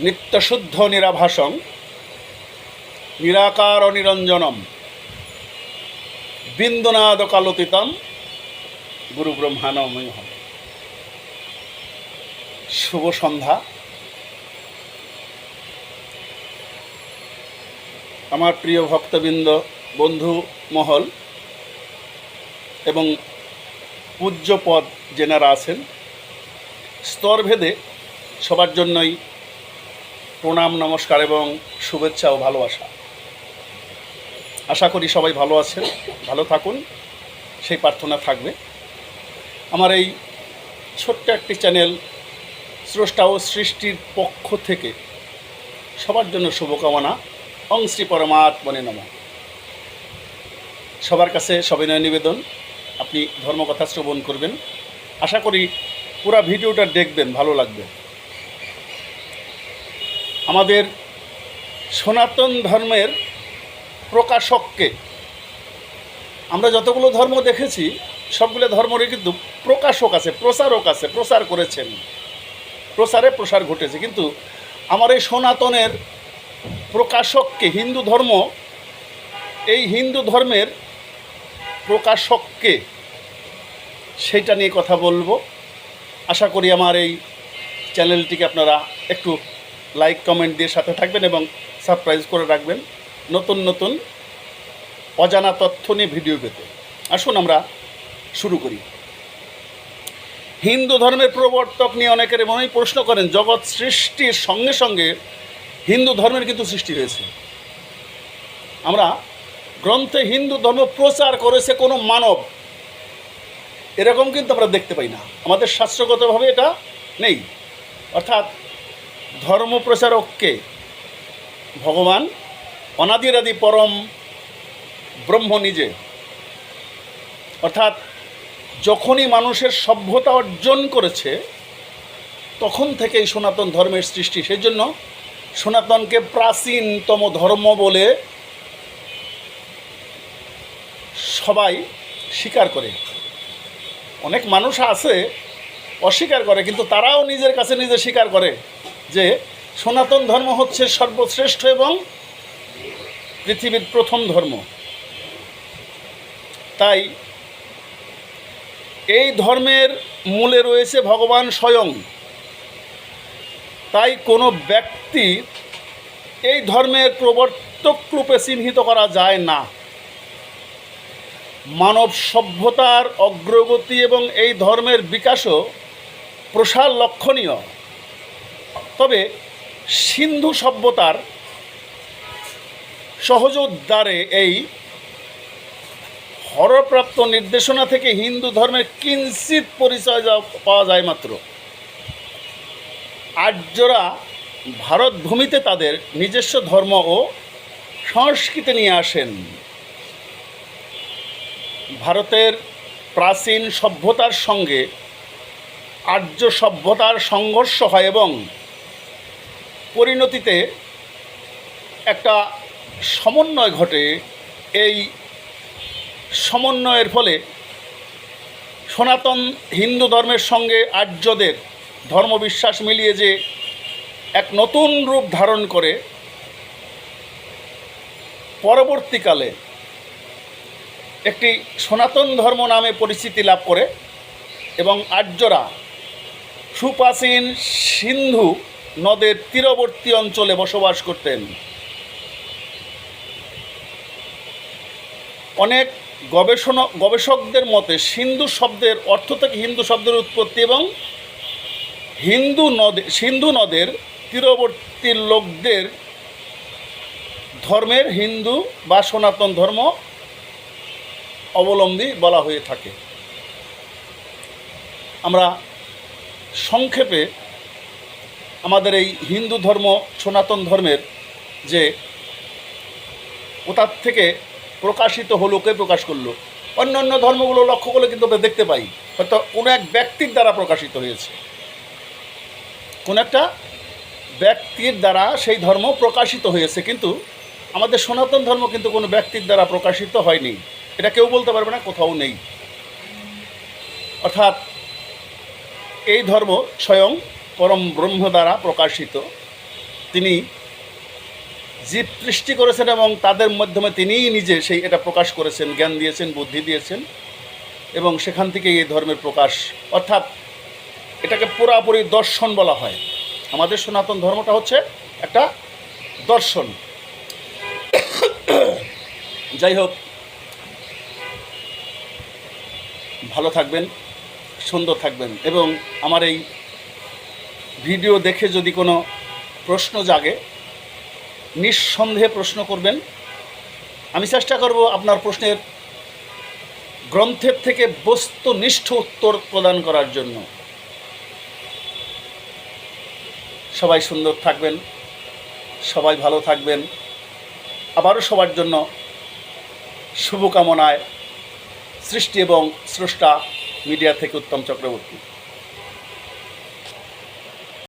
নিত্যশুদ্ধ নিরাভাসং, নিরাকার নিরঞ্জনম বিন্দুনাদ কালতিতম গুরু ব্রহ্মানময় শুভ সন্ধ্যা। আমার প্রিয় ভক্তবৃন্দ, বন্ধু, মহল এবং পূজ্যপদ যেনারা আছেন, স্তরভেদে সবার জন্যই প্রণাম, নমস্কার এবং শুভেচ্ছা ও ভালোবাসা। আশা করি সবাই ভালো আছেন, ভালো থাকুন, সেই প্রার্থনা থাকবে। আমার এই ছোট্ট একটি চ্যানেল স্রষ্টা ও সৃষ্টির পক্ষ থেকে সবার জন্য শুভকামনা অংশ্রী পরমাত্মনে নম। সবার কাছে সবিনয় নিবেদন, আপনি ধর্মকথা শ্রবণ করবেন। আশা করি পুরা ভিডিওটা দেখবেন, ভালো লাগবে। আমাদের সনাতন ধর্মের প্রকাশককে আমরা যতগুলো ধর্ম দেখেছি, সবগুলো ধর্মেরই কিন্তু প্রকাশক আছে প্রচারক আছে প্রচার করেছেন। প্রচারে প্রসার ঘটেছে। কিন্তু আমার এই সনাতনের প্রকাশককে, হিন্দু ধর্ম, এই হিন্দু ধর্মের প্রকাশককে সেইটা নিয়ে কথা বলব। আশা করি আমার এই চ্যানেলটিকে আপনারা একটু লাইক কমেন্ট দিয়ে সাথে থাকবেন এবং সারপ্রাইজ করে রাখবেন নতুন নতুন অজানা তথ্য নিয়ে ভিডিও পেতে। আসুন আমরা শুরু করি। হিন্দু ধর্মের প্রবর্তক নিয়ে অনেকের মনেই প্রশ্ন করেন, জগৎ সৃষ্টির সঙ্গে সঙ্গে হিন্দু ধর্মের কিন্তু সৃষ্টি হয়েছে। আমরা গ্রন্থে হিন্দু ধর্ম প্রচার করেছে কোনো মানব, এরকম কিন্তু আমরা দেখতে পাই না। আমাদের শাস্ত্রগতভাবে এটা নেই। অর্থাৎ ধর্ম প্রচারককে ভগবান অনাদিরাদি পরম ব্রহ্ম নিজে। অর্থাৎ যখনই মানুষের সভ্যতা অর্জন করেছে, তখন থেকেই সনাতন ধর্মের সৃষ্টি। সেই জন্য সনাতনকে প্রাচীনতম ধর্ম বলে সবাই স্বীকার করে। অনেক মানুষ আছে অস্বীকার করে, কিন্তু তারাও নিজের কাছে নিজে স্বীকার করে। যে সনাতন ধর্ম হচ্ছে সর্বশ্রেষ্ঠ এবং পৃথিবীর প্রথম ধর্ম। তাই এই ধর্মের মূলে রয়েছে ভগবান স্বয়ং। তাই কোনো ব্যক্তি এই ধর্মের প্রবর্তক রূপে চিহ্নিত করা যায় না। মানব সভ্যতার অগ্রগতি এবং এই ধর্মের বিকাশও প্রসার লক্ষণীয়। তবে সিন্ধু সভ্যতার সহজ উদ্ধারে এই হরপ্রাপ্ত নির্দেশনা থেকে হিন্দু ধর্মের কিঞ্চিত পরিচয় যা- পাওয়া যায় মাত্র। আর্যরা ভারত ভূমিতে তাদের নিজস্ব ধর্ম ও সংস্কৃতি নিয়ে আসেন। ভারতের প্রাচীন সভ্যতার সঙ্গে আর্য সভ্যতার সংঘর্ষ হয় এবং পরিণতিতে একটা সমন্বয় ঘটে। এই সমন্বয়ের ফলে সনাতন হিন্দু ধর্মের সঙ্গে আর্যদের ধর্মবিশ্বাস মিলিয়ে যে এক নতুন রূপ ধারণ করে, পরবর্তীকালে একটি সনাতন ধর্ম নামে পরিচিতি লাভ করে এবং আর্যরা সুপ্রাচীন সিন্ধু নদের তীরবর্তী অঞ্চলে বসবাস করতেন। অনেক গবেষণা, গবেষকদের মতে সিন্ধু শব্দের অর্থ থেকে হিন্দু শব্দের উৎপত্তি এবং হিন্দু নদে, সিন্ধু নদের তীরবর্তী লোকদের ধর্মের হিন্দু বা সনাতন ধর্ম অবলম্বী বলা হয়ে থাকে। আমরা সংক্ষেপে আমাদের এই হিন্দু ধর্ম, সনাতন ধর্মের যে কোথার থেকে প্রকাশিত হলো, কে প্রকাশ করল? অন্য অন্য ধর্মগুলো লক্ষ্য করলে কিন্তু আমরা দেখতে পাই, হয়তো কোনো এক ব্যক্তির দ্বারা প্রকাশিত হয়েছে। কোন একটা ব্যক্তির দ্বারা সেই ধর্ম প্রকাশিত হয়েছে, কিন্তু আমাদের সনাতন ধর্ম কিন্তু কোনো ব্যক্তির দ্বারা প্রকাশিত হয়নি। এটা কেউ বলতে পারবে না, কোথাও নেই। অর্থাৎ এই ধর্ম স্বয়ং পরম ব্রহ্ম দ্বারা প্রকাশিত। তিনি জীব সৃষ্টি করেছেন এবং তাদের মাধ্যমে তিনিই নিজে সেই এটা প্রকাশ করেছেন, জ্ঞান দিয়েছেন, বুদ্ধি দিয়েছেন এবং সেখান থেকে এই ধর্মের প্রকাশ। অর্থাৎ এটাকে পুরাপুরি দর্শন বলা হয়। আমাদের সনাতন ধর্মটা হচ্ছে একটা দর্শন। যাই হোক, ভালো থাকবেন, সুন্দর থাকবেন এবং আমার এই ভিডিও দেখে যদি কোনো প্রশ্ন জাগে, নিঃসন্দেহে প্রশ্ন করবেন। আমি চেষ্টা করব আপনার প্রশ্নের গ্রন্থের থেকে বস্তুনিষ্ঠ উত্তর প্রদান করার জন্য। সবাই সুন্দর থাকবেন, সবাই ভালো থাকবেন। আবারও সবার জন্য শুভকামনায় সৃষ্টি এবং স্রষ্টা মিডিয়া থেকে উত্তম চক্রবর্তী।